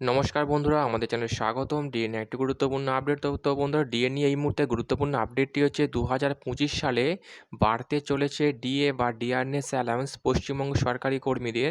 নমস্কার বন্ধুরা, আমাদের চ্যানেলে স্বাগতম। ডিএনএ একটি গুরুত্বপূর্ণ আপডেট। তো বন্ধুরা ডিএ নিয়ে এই মুহূর্তে গুরুত্বপূর্ণ আপডেটটি হচ্ছে দু হাজার পঁচিশ সালে বাড়তে চলেছে ডিএ বা ডিআরএনএস অ্যালাউন্স পশ্চিমবঙ্গ সরকারি কর্মীদের।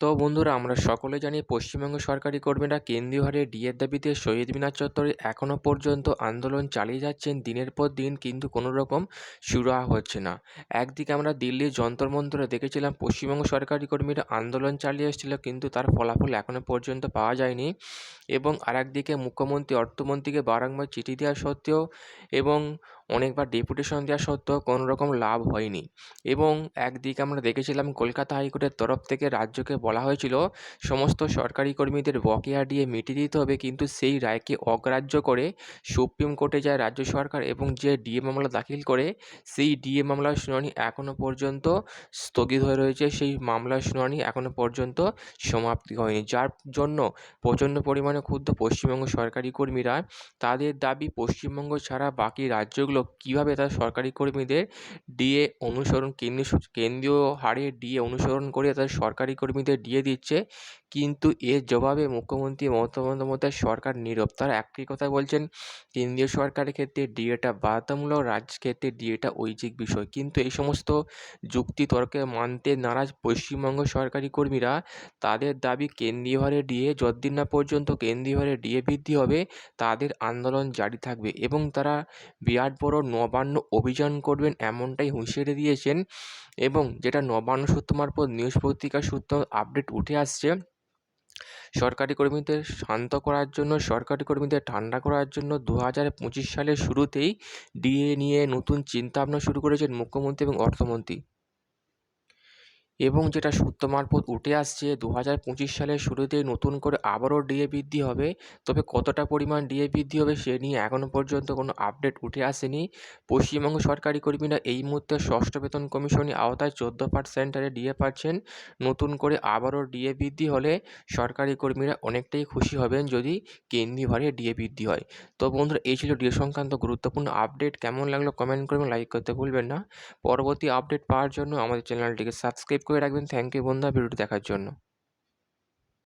তো বন্ধুরা, আমরা সকলে জানি পশ্চিমবঙ্গ সরকারি কর্মীরা কেন্দ্রীয় হারে ডিএর দাবিতে শহীদ মিনার চত্বরে এখনও পর্যন্ত আন্দোলন চালিয়ে যাচ্ছেন দিনের পর দিন, কিন্তু কোনো রকম সুরাহা হচ্ছে না। একদিকে আমরা দিল্লির যন্তর মন্তরে দেখেছিলাম পশ্চিমবঙ্গ সরকারি কর্মীরা আন্দোলন চালিয়ে এসেছিল, কিন্তু তার ফলাফল এখনও পর্যন্ত পাওয়া যায়নি। এবং আরেকদিকে মুখ্যমন্ত্রী, অর্থমন্ত্রীকে বারংবার চিঠি দেওয়া সত্ত্বেও এবং অনেকবার ডেপুটেশন দেওয়া সত্ত্বেও কোনো রকম লাভ হয়নি। এবং একদিকে আমরা দেখেছিলাম কলকাতা হাইকোর্টের তরফ থেকে রাজ্যকে বলা হয়েছিল, সমস্ত সরকারি কর্মীদের বকেয়া দিয়ে মিটিয়ে দিতে হবে, কিন্তু সেই রায়কে অগ্রাহ্য করে সুপ্রিম কোর্টে যায় রাজ্য সরকার এবং যে ডিএ মামলা দাখিল করে, সেই ডিএ মামলার শুনানি এখনও পর্যন্ত স্থগিত হয়ে রয়েছে। সেই মামলার শুনানি এখনও পর্যন্ত সমাপ্তি হয়নি। যার জন্য প্রচণ্ড পরিমাণে ক্ষুব্ধ পশ্চিমবঙ্গ সরকারি কর্মীরা, তাদের দাবি পশ্চিমবঙ্গ ছাড়া বাকি রাজ্যগুলো কীভাবে তার সরকারি কর্মীদের ডিএ অনুসরণ, কেন্দ্রীয় কেন্দ্রীয় হারে ডিএ অনুসরণ করে তাদের সরকারি কর্মীদের ডিএ দিচ্ছে। কিন্তু এর জবাবে মুখ্যমন্ত্রী মমতা বন্দ্যোপাধ্যায় সরকার নীরব। তারা একই কথা বলছেন, কেন্দ্রীয় সরকারের ক্ষেত্রে ডিএটা বাধ্যতামূলক রাজ্য ক্ষেত্রে ডিএটা ঐচ্ছিক বিষয়। কিন্তু এই সমস্ত যুক্তি তর্কে মানতে নারাজ পশ্চিমবঙ্গ সরকারি কর্মীরা, তাদের দাবি কেন্দ্রীয় হারে ডিএ যতদিন না পর্যন্ত কেন্দ্রীয় হারে ডিএ বৃদ্ধি হবে, তাদের আন্দোলন জারি থাকবে। এবং তারা বিরাট বড় নবান্ন অভিযান করবেন এমনটাই হুঁশিয়ারি দিয়েছেন এবং যেটা নবান্ন সূত্র মারফত নিউজ পত্রিকা সূত্র আপডেট উঠে আসছে, সরকারি কর্মীদের শান্ত করার জন্য, সরকারি কর্মীদের ঠান্ডা করার জন্য দু হাজার পঁচিশ সালের শুরুতেই ডিএ নিয়ে নতুন চিন্তাভাবনা শুরু করেছেন মুখ্যমন্ত্রী এবং অর্থমন্ত্রী। এবং যেটা সূত্র মারফত উঠে আসছে দু হাজার পঁচিশ সালের শুরুতে নতুন করে আবারও ডিএ বৃদ্ধি হবে। তবে কতটা পরিমাণ ডিএ বৃদ্ধি হবে সে নিয়ে এখনও পর্যন্ত কোনো আপডেট উঠে আসেনি। পশ্চিমবঙ্গ সরকারি কর্মীরা এই মুহূর্তে ষষ্ঠ বেতন কমিশনের আওতায় চোদ্দ পার্সেন্ট হারে ডিএ পাচ্ছেন। নতুন করে আবারও ডিএ বৃদ্ধি হলে সরকারি কর্মীরা অনেকটাই খুশি হবেন যদি কেন্দ্রীয় হারে ডিএ বৃদ্ধি হয়। তো বন্ধুরা, এই ছিল ডিএ সংক্রান্ত গুরুত্বপূর্ণ আপডেট। কেমন লাগল কমেন্ট করবেন, লাইক করতে ভুলবেন না। পরবর্তী আপডেট পাওয়ার জন্য আমাদের চ্যানেলটিকে সাবস্ক্রাইব করে রাখবেন। থ্যাংক ইউ বন্ধুরা ভিডিওটি দেখার জন্য।